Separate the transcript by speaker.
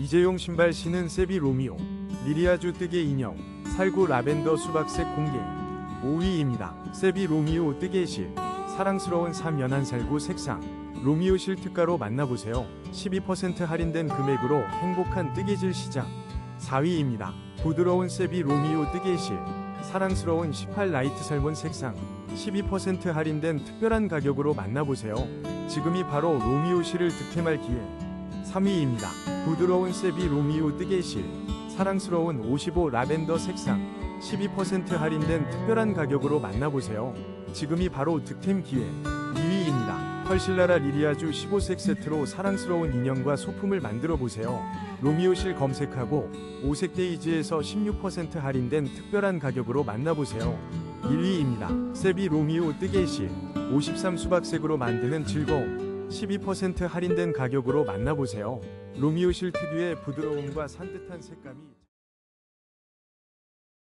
Speaker 1: 이재용 신발 신은 세비 로미오, 리리아주 뜨개 인형, 살구 라벤더 수박색 공개. 5위입니다. 세비 로미오 뜨개실, 사랑스러운 삼연한 살구 색상. 로미오실 특가로 만나보세요. 12% 할인된 금액으로 행복한 뜨개질 시작. 4위입니다. 부드러운 세비 로미오 뜨개실, 사랑스러운 18 라이트 살몬 색상. 12% 할인된 특별한 가격으로 만나보세요. 지금이 바로 로미오 실을 득템할 기회. 3위입니다. 부드러운 세비 로미오 뜨개실, 사랑스러운 55 라벤더 색상. 12% 할인된 특별한 가격으로 만나보세요. 지금이 바로 득템 기회. 2위입니다. 펄실라라 리리아주 15색 세트로 사랑스러운 인형과 소품을 만들어 보세요. 로미오실 검색하고 오색 데이지에서 16% 할인된 특별한 가격으로 만나보세요. 1위입니다. 세비 로미오 뜨개실 53 수박색으로 만드는 즐거움 12% 할인된 가격으로 만나보세요. 로미오실 특유의 부드러움과 산뜻한 색감이